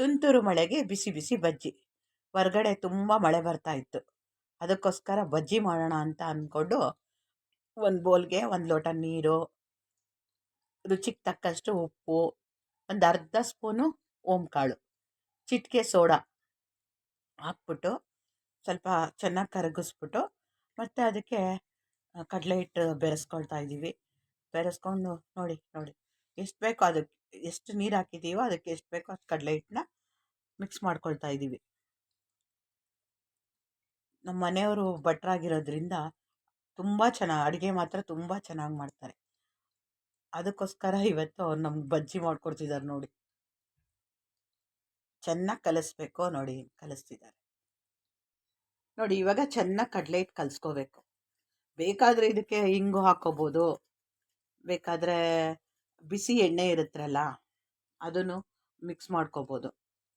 ತುಂತುರು ಮಳೆಗೆ ಬಿಸಿ ಬಿಸಿ ಬಜ್ಜಿ. ಹೊರ್ಗಡೆ ತುಂಬ ಮಳೆ ಬರ್ತಾ ಇತ್ತು. ಅದಕ್ಕೋಸ್ಕರ ಬಜ್ಜಿ ಮಾಡೋಣ ಅಂತ ಅಂದ್ಕೊಂಡು ಒಂದು ಬೋಲ್ಗೆ ಒಂದು ಲೋಟ ನೀರು, ರುಚಿಗೆ ತಕ್ಕಷ್ಟು ಉಪ್ಪು, ಒಂದು ಅರ್ಧ ಸ್ಪೂನು ಓಂಕಾಳು, ಚಿಟಿಕೆ ಸೋಡಾ ಹಾಕ್ಬಿಟ್ಟು ಸ್ವಲ್ಪ ಚೆನ್ನಾಗಿ ಕರಗಿಸ್ಬಿಟ್ಟು ಮತ್ತು ಅದಕ್ಕೆ ಕಡಲೆ ಹಿಟ್ಟು ಬೆರೆಸ್ಕೊಳ್ತಾ ಇದ್ದೀವಿ. ಬೆರೆಸ್ಕೊಂಡು ನೋಡಿ ನೋಡಿ, ಎಷ್ಟು ಬೇಕೋ ಅದಕ್ಕೆ. ಎಷ್ಟು ನೀರು ಹಾಕಿದ್ದೀವೋ ಅದಕ್ಕೆ ಎಷ್ಟು ಬೇಕೋ ಅಷ್ಟು ಕಡಲೆ ಹಿಟ್ಟನ್ನ ಮಿಕ್ಸ್ ಮಾಡ್ಕೊಳ್ತಾ ಇದ್ದೀವಿ ನಮ್ಮ ಮನೆಯವರು ಭಟ್ರಾಗಿರೋದ್ರಿಂದ ತುಂಬ ಚೆನ್ನಾಗಿ ಅಡುಗೆ ಮಾತ್ರ ತುಂಬ ಚೆನ್ನಾಗಿ ಮಾಡ್ತಾರೆ. ಅದಕ್ಕೋಸ್ಕರ ಇವತ್ತು ಅವ್ರು ನಮ್ಗೆ ಬಜ್ಜಿ ಮಾಡಿಕೊಡ್ತಿದ್ದಾರೆ ನೋಡಿ. ಚೆನ್ನಾಗಿ ಕಲಿಸ್ಬೇಕು ನೋಡಿ, ಕಲಿಸ್ತಿದ್ದಾರೆ. ನೋಡಿ, ಇವಾಗ ಚೆನ್ನಾಗಿ ಕಡಲೆ ಹಿಟ್ಟು ಕಲಿಸ್ಕೋಬೇಕು. ಬೇಕಾದರೆ ಇದಕ್ಕೆ ಹಿಂಗು ಹಾಕೋಬೋದು. ಬೇಕಾದರೆ ಬಿಸಿ ಎಣ್ಣೆ ಇರುತ್ತಲ್ಲ ಅದನ್ನು ಮಿಕ್ಸ್ ಮಾಡ್ಕೋಬೋದು.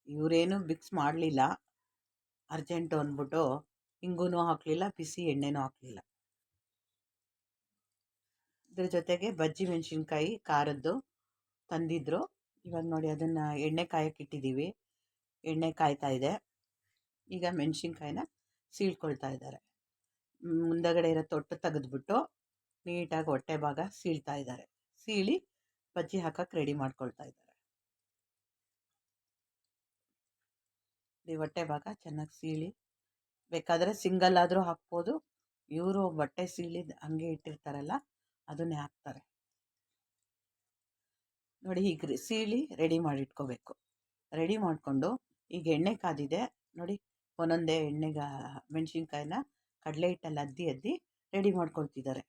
ಇವರೇನು ಮಿಕ್ಸ್ ಮಾಡಲಿಲ್ಲ. ಅರ್ಜೆಂಟು ಅಂದ್ಬಿಟ್ಟು ಹಿಂಗೂ ಹಾಕಲಿಲ್ಲ, ಬಿಸಿ ಎಣ್ಣೆನೂ ಹಾಕಲಿಲ್ಲ. ಇದ್ರ ಜೊತೆಗೆ ಬಜ್ಜಿ ಮೆಣಸಿನ್ಕಾಯಿ ಖಾರದ್ದು ತಂದಿದ್ರು. ಇವಾಗ ನೋಡಿ ಅದನ್ನು ಎಣ್ಣೆ ಕಾಯಕ್ಕೆ ಇಟ್ಟಿದ್ದೀವಿ. ಎಣ್ಣೆ ಕಾಯ್ತಾ ಇದೆ. ಈಗ ಮೆಣಸಿನ್ಕಾಯಿನ ಸೀಳ್ಕೊಳ್ತಾ ಇದ್ದಾರೆ. ಮುಂದಗಡೆ ಇರೋ ತೊಟ್ಟು ತೆಗೆದ್ಬಿಟ್ಟು ನೀಟಾಗಿ ಹೊಟ್ಟೆ ಭಾಗ ಸೀಳ್ತಾ ಇದ್ದಾರೆ. ಸೀಳಿ ಬಜ್ಜಿ ಹಾಕಕ್ಕೆ ರೆಡಿ ಮಾಡ್ಕೊಳ್ತಾ ಇದ್ದಾರೆ. ಈ ಹೊಟ್ಟೆ ಭಾಗ ಚೆನ್ನಾಗಿ ಸೀಳಿ, ಬೇಕಾದರೆ ಸಿಂಗಲ್ ಆದರೂ ಹಾಕ್ಬೋದು. ಇವರು ಬಟ್ಟೆ ಸೀಳಿ ಹಂಗೆ ಇಟ್ಟಿರ್ತಾರಲ್ಲ, ಅದನ್ನೇ ಹಾಕ್ತಾರೆ. ನೋಡಿ ಹೀಗೆ ಸೀಳಿ ರೆಡಿ ಮಾಡಿ ಇಟ್ಕೋಬೇಕು ರೆಡಿ ಮಾಡಿಕೊಂಡು ಈಗ ಎಣ್ಣೆ ಕಾದಿದೆ. ನೋಡಿ ಒಂದೊಂದೇ ಎಣ್ಣೆಗೆ ಮೆಣಸಿನ್ಕಾಯಿನ ಕಡಲೆ ಹಿಟ್ಟಲ್ಲಿ ಅದ್ದಿ ಅದ್ದಿ ರೆಡಿ ಮಾಡ್ಕೊಳ್ತಿದ್ದಾರೆ.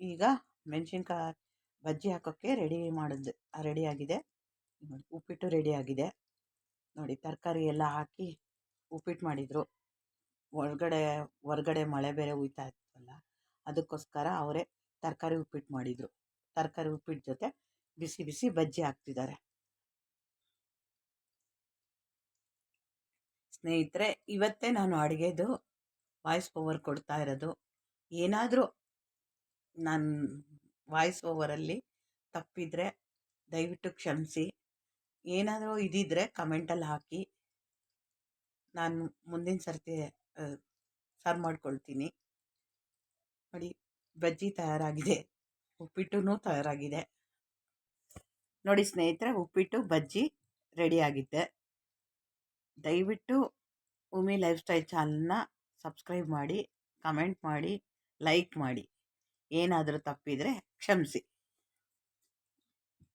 ಈಗ ಮೆಣಸಿನ್ಕಾಯಿ ಬಜ್ಜಿ ಹಾಕೋಕ್ಕೆ ರೆಡಿ ಮಾಡಿದ್ದು ರೆಡಿಯಾಗಿದೆ ನೋಡಿ, ಉಪ್ಪಿಟ್ಟು ರೆಡಿಯಾಗಿದೆ ನೋಡಿ, ತರಕಾರಿ ಎಲ್ಲ ಹಾಕಿ ಉಪ್ಪಿಟ್ಟು ಮಾಡಿದರು. ಒಳಗಡೆ, ಹೊರ್ಗಡೆ ಮಳೆ ಬೇರೆ ಉಯ್ತಾ ಇತ್ತಲ್ಲ, ಅದಕ್ಕೋಸ್ಕರ ಅವರೇ ತರಕಾರಿ ಉಪ್ಪಿಟ್ಟು ಮಾಡಿದರು. ತರಕಾರಿ ಉಪ್ಪಿಟ್ಟು ಜೊತೆ ಬಿಸಿ ಬಿಸಿ ಬಜ್ಜಿ ಹಾಕ್ತಿದ್ದಾರೆ. ಸ್ನೇಹಿತರೆ, ಇವತ್ತೇ ನಾನು ಅಡುಗೆದು ವಾಯ್ಸ್ ಓವರ್ ಕೊಡ್ತಾ ಇರೋದು. ಏನಾದರೂ ನಾನು ವಾಯ್ಸ್ ಓವರಲ್ಲಿ ತಪ್ಪಿದರೆ ದಯವಿಟ್ಟು ಕ್ಷಮಿಸಿ. ಏನಾದರೂ ಇದಿದ್ದರೆ ಕಮೆಂಟಲ್ಲಿ ಹಾಕಿ. ನಾನು ಮುಂದಿನ ಸರ್ತಿ ಸರ್ವ್ ಮಾಡ್ಕೊಳ್ತೀನಿ. ನೋಡಿ, ಬಜ್ಜಿ ತಯಾರಾಗಿದೆ. ಉಪ್ಪಿಟ್ಟು ತಯಾರಾಗಿದೆ. ನೋಡಿ ಸ್ನೇಹಿತರೆ, ಉಪ್ಪಿಟ್ಟು, ಬಜ್ಜಿ ರೆಡಿಯಾಗಿದೆ ದಯವಿಟ್ಟು ಉಮಿ ಲೈಫ್ ಸ್ಟೈಲ್ ಚಾನಲ್ನ ಸಬ್ಸ್ಕ್ರೈಬ್ ಮಾಡಿ ಕಮೆಂಟ್ ಮಾಡಿ ಲೈಕ್ ಮಾಡಿ. ಏನಾದರೂ ತಪ್ಪಿದರೆ ಕ್ಷಮಿಸಿ.